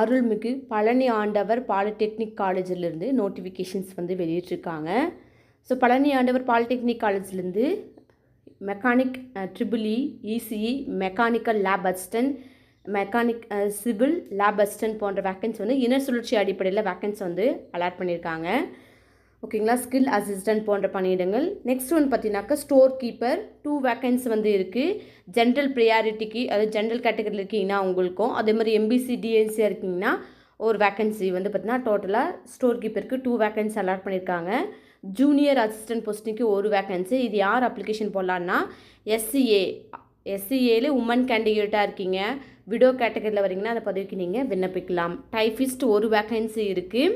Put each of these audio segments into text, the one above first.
அருள்மிகு Palani Andavar polytechnic காலேஜிலிருந்து notifications வந்து வெளியிட்டிருக்காங்க. ஸோ பழனி ஆண்டவர் பாலிடெக்னிக் காலேஜ்லேருந்து mechanic triple E ECE mechanical lab assistant mechanic civil lab assistant போன்ற வேக்கன்ஸ் வந்து இன சுழற்சி அடிப்படையில் வேக்கன்ஸ் வந்து அலாட் பண்ணியிருக்காங்க. ஓகேங்களா? ஸ்கில் அசிஸ்டன்ட் போன்ற பணியிடங்கள். நெக்ஸ்ட் ஒன் பார்த்தீங்கன்னாக்கா ஸ்டோர் கீப்பர் டூ வேக்கன்ஸ் வந்து இருக்குது ஜென்ரல் ப்ரியாரிட்டிக்கு அதாவது ஜென்ரல் கேட்டகரியில் இருக்கீங்கன்னா உங்களுக்கும். அதே மாதிரி எம்பிசி டிஎன்சியாக இருக்கீங்கன்னா ஒரு வேக்கன்சி வந்து பார்த்தீங்கன்னா டோட்டலாக ஸ்டோர் கீப்பருக்கு டூ வேக்கன்சி அலாட் பண்ணியிருக்காங்க ஜூனியர் அசிஸ்டன்ட் போஸ்டிங்க்கு ஒரு வேக்கன்சி இது யார் அப்ளிகேஷன் போடலான்னா எஸ்சிஏ எஸ்சிஏல உமன் கேண்டிடேட்டாக இருக்கீங்க. விடோ கேட்டகரியில் வரீங்கன்னா அந்த பதவிக்கு நீங்கள் விண்ணப்பிக்கலாம். டைஃபிஸ்ட் ஒரு வேக்கன்சி இருக்குது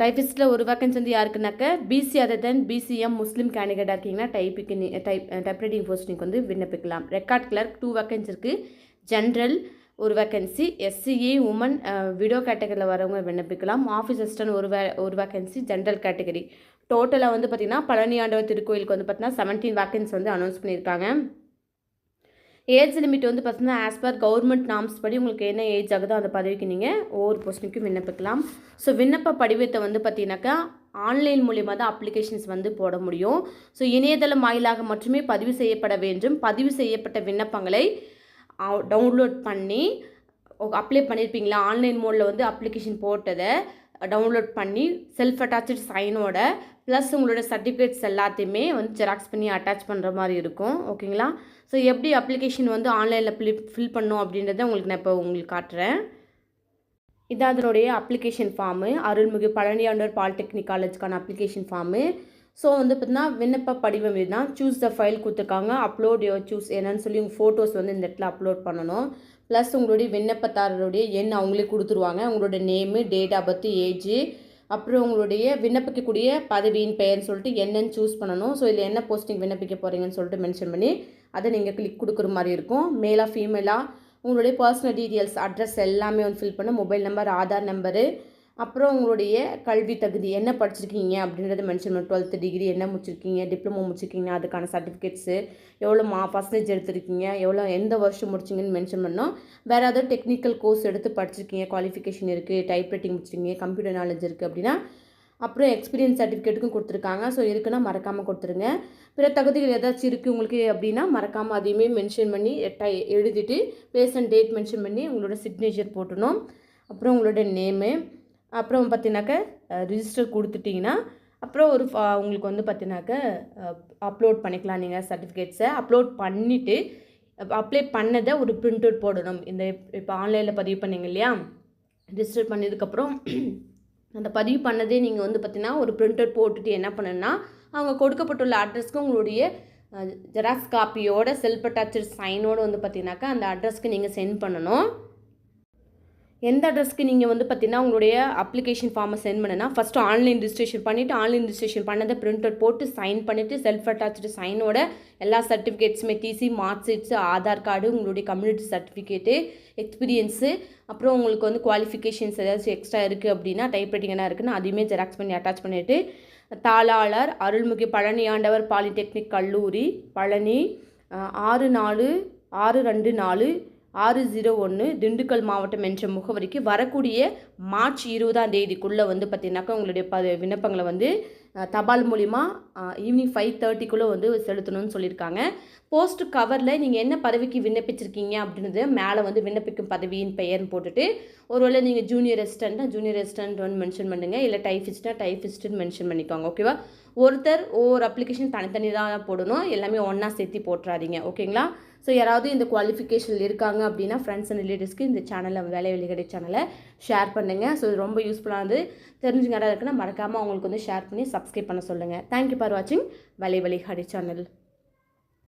டைபிஸ்ட்டில் ஒரு வேக்கன்சி வந்து யாருக்குனாக்க BC other then BCM Muslim கேண்டிடேட்டாக இருக்கீங்கன்னா டைப்புக்கு நீ டைப் டைப்ரைட்டிங் போஸ்டிங்க்கு வந்து விண்ணப்பிக்கலாம். ரெக்கார்ட் கிளர்க் டூ வேக்கன்சி இருக்குது ஜென்ரல் ஒரு வேக்கன்சி எஸ்சிஏ உமன் விடோ கேட்டகரியில் வரவங்க விண்ணப்பிக்கலாம். ஆஃபீஸ் அசிஸ்டன்ட் ஒரு வே ஒரு வேக்கன்சி ஜென்ரல் கேட்டகரி டோட்டலாக வந்து பார்த்திங்கன்னா பழனி ஆண்டவர் திருக்கோயிலுக்கு வந்து பார்த்திங்கன்னா செவன்டீன் வேக்கன்சி வந்து அனௌன்ஸ் பண்ணியிருக்காங்க. ஏஜ் லிமிட் வந்து பார்த்தீங்கன்னா ஆஸ் பர் கவர்மெண்ட் நாம்ஸ் படி உங்களுக்கு என்ன ஏஜ் ஆகுதோ அந்த பதவிக்கு நீங்கள் ஒவ்வொரு போஸ்டிங்க்கும் விண்ணப்பிக்கலாம். ஸோ விண்ணப்ப படிவத்தை வந்து பார்த்தீங்கன்னாக்கா ஆன்லைன் மூலியமாக தான் அப்ளிகேஷன்ஸ் வந்து போட முடியும். ஸோ இணையதளம் வாயிலாக மட்டுமே பதிவு செய்யப்பட வேண்டும். பதிவு செய்யப்பட்ட விண்ணப்பங்களை டவுன்லோட் பண்ணி அப்ளை பண்ணியிருப்பீங்களா ஆன்லைன் மோடில் வந்து அப்ளிகேஷன் போட்டதை டவுன்லோட் பண்ணி செல்ஃப் அட்டாச்சு சைனோட ப்ளஸ் உங்களோட சர்டிஃபிகேட்ஸ் எல்லாத்தையுமே வந்து ஜெராக்ஸ் பண்ணி அட்டாச் பண்ணுற மாதிரி இருக்கும். ஓகேங்களா ஸோ எப்படி அப்ளிகேஷன் வந்து ஆன்லைனில் ஃபில் ஃபில் பண்ணும் அப்படின்றத உங்களுக்கு நான் இப்போ உங்களுக்கு காட்டுறேன். இதான் அதனுடைய அப்ளிகேஷன் ஃபார்மு அருள்மிகு பழனியாண்டூர் பாலிடெக்னிக் காலேஜ்க்கான அப்ளிகேஷன் ஃபார்மு ஸோ வந்து பார்த்தீங்கன்னா விண்ணப்ப படிவம் இதுதான். சூஸ் த ஃபைல் கொடுத்துருக்காங்க. அப்லோட் யோர் சூஸ் என்னன்னு சொல்லி உங்கள் ஃபோட்டோஸ் வந்து இந்த இடத்துல அப்லோட் பண்ணணும். ப்ளஸ் உங்களுடைய விண்ணப்பதாரருடைய எண் அவங்களே கொடுத்துருவாங்க. உங்களோட name date of birth age அப்புறம் உங்களுடைய விண்ணப்பிக்கக்கூடிய பதவியின் பெயர்னு சொல்லிட்டு என்னன்னு சூஸ் பண்ணணும். ஸோ இதில் என்ன போஸ்டிங் விண்ணப்பிக்க போகிறீங்கன்னு சொல்லிட்டு மென்ஷன் பண்ணி அதை நீங்கள் கிளிக் கொடுக்குற மாதிரி இருக்கும். மேலாக ஃபீமேலாக உங்களுடைய பர்சனல் டீட்டெயில்ஸ் அட்ரஸ் எல்லாமே வந்து ஃபில் பண்ண. மொபைல் நம்பர் ஆதார் நம்பரு அப்புறம் உங்களுடைய கல்வி தகுதி என்ன படிச்சிருக்கீங்க அப்படின்றத மென்ஷன் பண்ணணும். டுவெல்த்து டிகிரி என்ன முடிச்சிருக்கீங்க டிப்ளமோ முடிச்சிருக்கீங்க அதுக்கான சர்டிஃபிகேட்ஸு எவ்வளோ மா பர்சன்டேஜ் எடுத்திருக்கீங்க எவ்வளோ எந்த வருஷம் முடிச்சிங்கன்னு மென்ஷன் பண்ணோம் வேறு ஏதாவது டெக்னிக்கல் கோர்ஸ் எடுத்து படிச்சிருக்கீங்க குவாலிஃபிகேஷன் இருக்குது டைப்ரைட்டிங் முடிச்சிருக்கீங்க கம்ப்யூட்டர் நாலேஜ் இருக்குது அப்படின்னா அப்புறம் எக்ஸ்பீரியன்ஸ் சர்டிஃபிகேட்டுக்கும் கொடுத்துருக்காங்க. ஸோ இருக்குன்னா மறக்காமல் கொடுத்துருங்க. பிற தகுதிகள் ஏதாச்சும் இருக்குது உங்களுக்கு அப்படின்னா மறக்காமல் அதையுமே மென்ஷன் பண்ணி டை எழுதிட்டு பிளேஸ் அண்ட் டேட் மென்ஷன் பண்ணி உங்களோட சிக்னேச்சர் போட்டணும் அப்புறம் உங்களோட நேமு அப்புறம் பார்த்தீங்கன்னாக்க ரிஜிஸ்டர் கொடுத்துட்டிங்கன்னா அப்புறம் ஒரு உங்களுக்கு வந்து பார்த்தீங்கன்னாக்க அப்லோட் பண்ணிக்கலாம். நீங்கள் சர்டிஃபிகேட்ஸை அப்லோட் பண்ணிவிட்டு அப்ளை பண்ணதை ஒரு பிரிண்ட் அவுட் போடணும். இந்த இப்போ ஆன்லைனில் பதிவு பண்ணிங்க இல்லையா? ரிஜிஸ்டர் பண்ணதுக்கப்புறம் அந்த பதிவு பண்ணதே நீங்கள் வந்து பார்த்தீங்கன்னா ஒரு பிரிண்ட் அவுட் போட்டுட்டு என்ன பண்ணணும்னா அவங்க கொடுக்கப்பட்டுள்ள அட்ரஸ்க்கு உங்களுடைய ஜெராக்ஸ் காப்பியோட செல்ஃப் அட்டாச்சு சைனோடு வந்து பார்த்தீங்கன்னாக்கா அந்த அட்ரஸ்க்கு நீங்கள் சென்ட் பண்ணணும். எந்த அட்ரஸ்க்கு நீங்கள் வந்து பார்த்தீங்கன்னா உங்களுடைய அப்ளிகேஷன் ஃபார்மை சென்ட் பண்ணுனா ஃபஸ்ட்டு ஆன்லைன் ரிஜிஸ்ட்ரேஷன் பண்ணிவிட்டு ஆன்லைன் ரிஜிஸ்ட்ரேஷன் பண்ணதை பிரிண்ட் போட்டு சைன் பண்ணிவிட்டு செல்ஃப் அட்டாச்சு சைனோட எல்லா சர்டிஃபிகேட்ஸுமே TC mark sheets Aadhaar card உங்களுடைய கம்யூனிட்டி சர்டிஃபிகேட்டு எக்ஸ்பீரியன்ஸு அப்புறம் உங்களுக்கு வந்து குவாலிஃபிகேஷன்ஸ் ஏதாச்சும் எக்ஸ்ட்ரா இருக்குது அப்படின்னா டைப்ரைட்டிங் என்ன இருக்குன்னு அதையுமே ஜெராக்ஸ் பண்ணி அட்டாச் பண்ணிவிட்டு தாளாளர் அருள்மிகு பழனி ஆண்டவர் பாலிடெக்னிக் கல்லூரி பழனி ஆறு நாலு ஆறு ரெண்டு நாலு ஆறு ஜீரோ ஒன்று திண்டுக்கல் மாவட்டம் என்ற முகவரிக்கு வரக்கூடிய மார்ச் இருபதாம் தேதிக்குள்ளே வந்து பார்த்திங்கனாக்கா உங்களுடைய ப விண்ணப்பங்களை வந்து தபால் மூலிமா ஈவினிங் ஃபைவ் தேர்ட்டிக்குள்ளே வந்து செலுத்தணும்னு சொல்லியிருக்காங்க. போஸ்ட் கவரில் நீங்கள் என்ன பதவிக்கு விண்ணப்பிச்சிருக்கீங்க அப்படின்றது மேலே வந்து விண்ணப்பிக்கும் பதவியின் பெயர்னு போட்டுட்டு ஒருவேளை நீங்கள் ஜூனியர் ரெசிஸ்டண்ட்டாக ஜூனியர் ரெசிஸ்டன்ட் வந்து மென்ஷன் பண்ணுங்கள் இல்லை டைஃபிஸ்ட்டாக டைஃபிஸ்ட்டுன்னு மென்ஷன் பண்ணிக்கோங்க ஓகேவா ஒருத்தர் ஒவ்வொரு அப்ளிகேஷன் தனித்தனி தான் போடணும். எல்லாமே ஒன்றா சேர்த்து போட்டுறாதீங்க ஓகேங்களா ஸோ யாராவது இந்த குவாலிஃபிகேஷன் இருக்காங்க அப்படின்னா ஃப்ரெண்ட்ஸ் அண்ட் ரிலேட்டிவ்ஸ்க்கு இந்த சேனலில் வேலை வெளிக்கடை சேனலை ஷேர் பண்ணுங்கள் ஸோ இது ரொம்ப யூஸ்ஃபுல்லானது தெரிஞ்சுங்க யாராவது இருக்குன்னா மறக்காமல் அவங்களுக்கு வந்து ஷேர் பண்ணி சப்ஸ்கிரைப் பண்ண சொல்லுங்கள் தேங்க்யூ ஃபார் வாட்சிங் வலை வலி ஹடி சேனல்